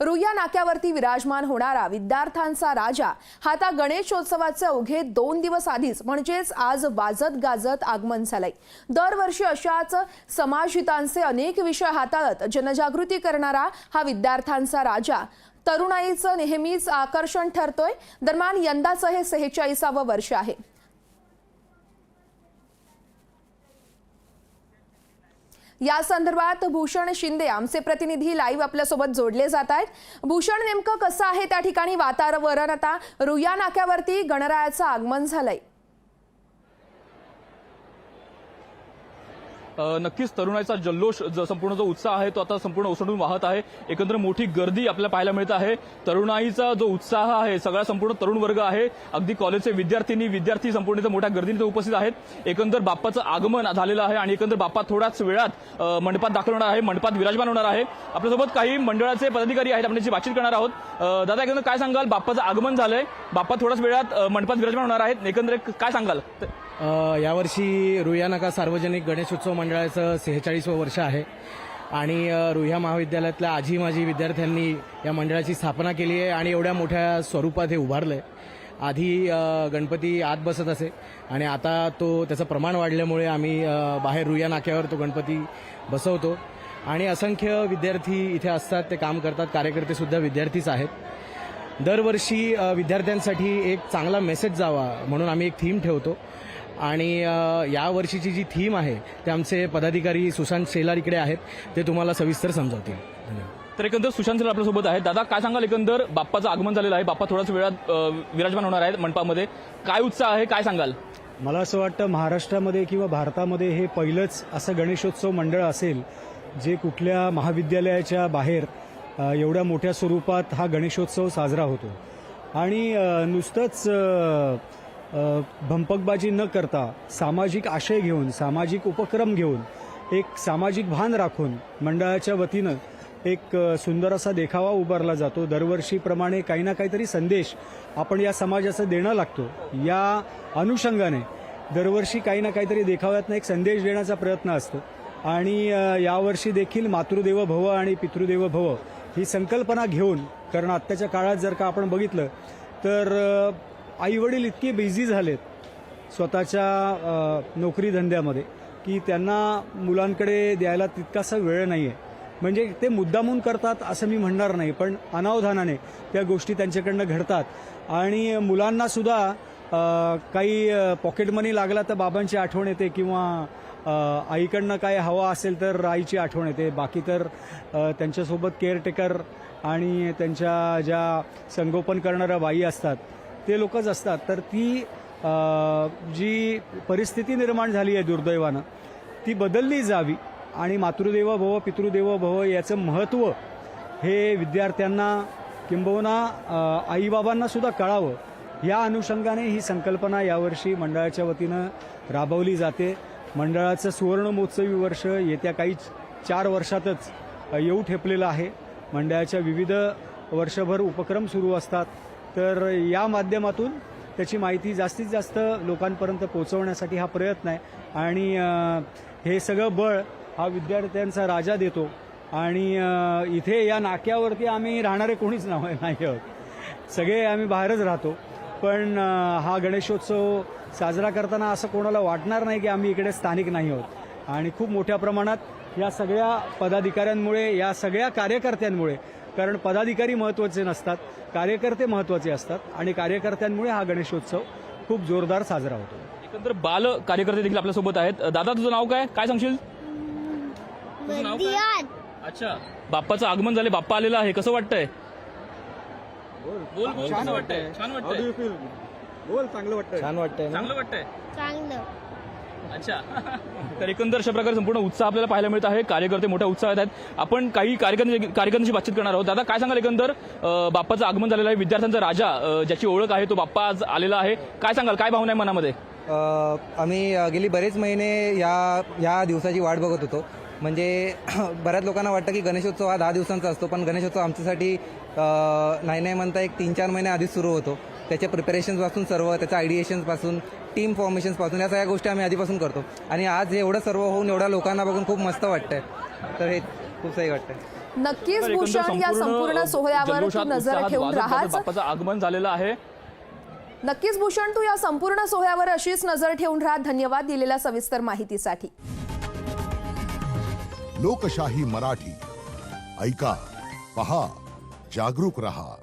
रुईया नाक्यावरती विराजमान होणारा विद्यार्थ्यांचा राजा हा आता गणेशोत्सवाचे अवघे दोन दिवस आधीच म्हणजेच आज वाजत गाजत आगमन झालंय. दरवर्षी अशाच समाजहितांचे अनेक विषय हाताळत जनजागृती करणारा हा विद्यार्थ्यांचा राजा तरुणाईचं नेहमीच आकर्षण ठरतोय. दरम्यान यंदाचं हे सेहेचाळीसावं वर्ष आहे. या संदर्भात भूषण शिंदे आमचे प्रतिनिधी लाईव्ह आपल्यासोबत जोडले जात आहेत. भूषण नेमकं कसं आहे त्या ठिकाणी वातावरण? आता रुया नाक्यावरती गणरायाचं आगमन झालंय. नक्कीच तरुणाईचा जल्लोष जो संपूर्ण जो उत्साह आहे तो आता संपूर्ण ओसंडून वाहत आहे. एकंदर मोठी गर्दी आपल्याला पाहायला मिळत आहे. तरुणाईचा जो उत्साह आहे सगळा संपूर्ण तरुण वर्ग आहे. अगदी कॉलेजचे विद्यार्थिनी विद्यार्थी संपूर्ण इथं मोठ्या गर्दीने उपस्थित आहेत. एकंदर बाप्पाचं आगमन झालेलं आहे आणि एकंदर बाप्पा थोड्याच वेळात मंडपात दाखल होणार आहे मंडपात विराजमान होणार आहे. आपल्यासोबत काही मंडळाचे पदाधिकारी आहेत आपण बातचीत करणार आहोत. दादा एकंदर काय सांगाल? बाप्पाचं आगमन झालंय. बाप्पा थोड्याच वेळात मंडपात विराजमान होणार आहेत. एकंदर काय सांगाल? यावर्षी रुया नाका सार्वजनिक गणेशोत्सव मंडळाचं सेहेचाळीसवं वर्ष आहे. आणि रुह्या महाविद्यालयातल्या आजी माजी विद्यार्थ्यांनी या मंडळाची स्थापना केली आहे आणि एवढ्या मोठ्या स्वरूपात हे उभारलं आहे आधी गणपती आत बसत असे आणि आता तो त्याचं प्रमाण वाढल्यामुळे आम्ही बाहेर रुया नाक्यावर तो गणपती बसवतो. आणि असंख्य विद्यार्थी इथे असतात ते काम करतात कार्यकर्तेसुद्धा विद्यार्थीच आहेत. दरवर्षी विद्यार्थ्यांसाठी एक चांगला मेसेज जावा म्हणून आम्ही एक थीम ठेवतो. आणि या वर्षीची जी थीम आहे ते आमचे पदाधिकारी सुशांत शेलार इकडे आहेत. ते तुम्हाला सविस्तर समजावतील. धन्यवाद. तर एकंदर सुशांत सर आपल्यासोबत आहेत. दादा काय सांगाल एकंदर? बाप्पाचं आगमन झालेलं आहे. बाप्पा थोड्याच वेळात विराजमान होणार आहेत मंडपामध्ये. काय उत्साह आहे? काय सांगाल? मला असं वाटतं महाराष्ट्रामध्ये किंवा भारतामध्ये हे पहिलंच असं गणेशोत्सव मंडळ असेल जे कुठल्या महाविद्यालयाच्या बाहेर एवढ्या मोठ्या स्वरूपात हा गणेशोत्सव साजरा होतो. आणि नुसतंच भंपकबाजी न करता सामाजिक आशय घेऊन सामाजिक उपक्रम घेऊन एक सामाजिक भान राखून मंडळाच्या वतीनं एक सुंदर असा देखावा उभारला जातो. दरवर्षीप्रमाणे काही ना काहीतरी संदेश आपण या समाजाचा देणं लागतो. या अनुषंगाने दरवर्षी काही ना काहीतरी देखाव्यातनं एक संदेश देण्याचा प्रयत्न असतो. आणि यावर्षी देखील मातृदेव भव आणि पितृदेव भव ही संकल्पना घेऊन कारण आत्ताच्या काळात जर का आपण बघितलं तर आईवडील इतके बिझी झालेत स्वतःच्या नोकरी धंद्यामध्ये की त्यांना मुलांकडे द्यायला तितकासा वेळ नाही आहे म्हणजे ते मुद्दामून करतात असं मी म्हणणार नाही पण अनावधानाने त्या गोष्टी त्यांच्याकडनं घडतात. आणि मुलांनासुद्धा काही पॉकेट मनी लागला तर बाबांची आठवण येते किंवा आईकडनं काय हवा असेल तर आईची आठवण येते. बाकी तर त्यांच्यासोबत केअरटेकर आणि त्यांच्या ज्या संगोपन करणाऱ्या बाई असतात ते लोकच असतात. तर ती जी परिस्थिती निर्माण झाली आहे दुर्दैवानं ती बदलली जावी आणि मातृदेव भव पितृदेव भव याचं महत्त्व हे विद्यार्थ्यांना किंबहुना आईबाबांना सुद्धा कळावं. या अनुषंगाने ही संकल्पना यावर्षी मंडळाच्या वतीनं राबवली जाते. मंडळाचं सुवर्णमहोत्सवी वर्ष येत्या काही चार वर्षातच येऊ ठेपलेलं आहे. मंडळाच्या विविध वर्षभर उपक्रम सुरू असतात. तर या माध्यमातून त्याची माहिती जास्तीत जास्त लोकांपर्यंत पोहोचवण्यासाठी हा प्रयत्न आहे. आणि हे सगळं बळ हा विद्यार्थ्यांचा राजा देतो. आणि इथे या नाक्यावरती आम्ही राहणारे कोणीच नाव नाही आहोत. सगळे आम्ही बाहेरच राहतो. पण हा गणेशोत्सव साजरा करताना असं कोणाला वाटणार नाही की आम्ही इकडे स्थानिक नाही आहोत. आणि खूप मोठ्या प्रमाणात या सगळ्या पदाधिकाऱ्यांमुळे या सगळ्या कार्यकर्त्यांमुळे कारण पदाधिकारी महत्त्वाचे नसतात कार्यकर्ते महत्त्वाचे असतात आणि कार्यकर्त्यांमुळे हा गणेशोत्सव खूप जोरदार साजरा होतो. एकंदर बाल कार्यकर्ते देखील आपल्यासोबत आहेत. दादा तुझं नाव काय? काय सांगशील? तुझं नाव काय? अच्छा. बाप्पाचं आगमन झाले बाप्पा आलेला आहे. कसं वाटतंय? बोल. बोल कसं वाटतंय. छान वाटतंय. बोल चांगलं वाटतं छान वाटतंय. चांगलं वाटतंय. चांगलं. अच्छा. तर एकंदर अशा प्रकारे संपूर्ण उत्साह आपल्याला पाहायला मिळत आहे. कार्यकर्ते मोठ्या उत्साहात आहेत. आपण काही कार्यकर्ते कार्यकर्त्यांशी बातचीत करणार आहोत. दादा काय सांगाल एकंदर? अं, बाप्पाचं आगमन झालेलं आहे. विद्यार्थ्यांचा राजा अं, ज्याची ओळख आहे तो बाप्पा आज आलेला आहे. काय सांगाल? काय भावना आहे मनामध्ये? अ, आम्ही अ, गेली बरेच महिने या या दिवसाची वाट बघत होतो. म्हणजे बऱ्याच लोकांना वाटतं की गणेशोत्सव हा दहा दिवसांचा असतो पण गणेशोत्सव आमच्यासाठी अ, नाही नाही म्हणता एक तीन चार महिने आधीच सुरू होतो. त्याच्या प्रिपरेशन्सपासून सर्व त्याच्या आयडिएशन्सपासून टीम फॉर्मेशन्सपासून या सगळ्या गोष्टी आम्ही आधीपासून करतो. आणि आज एवढं सर्व होऊन एवढ्या लोकांना बघून खूप मस्त वाटतंय. तर हे खूप सही वाटतंय. नक्कीच भूषण या संपूर्ण सोहळ्यावर नजर ठेवून बाप्पाचं आगमन झालेलं आहे. नक्कीच भूषण तू या संपूर्ण सोहळ्यावर अशीच नजर ठेवून राहा. धन्यवाद दिलेल्या सविस्तर माहितीसाठी. लोकशाही मराठी. ऐका पहा जागरूक रहा.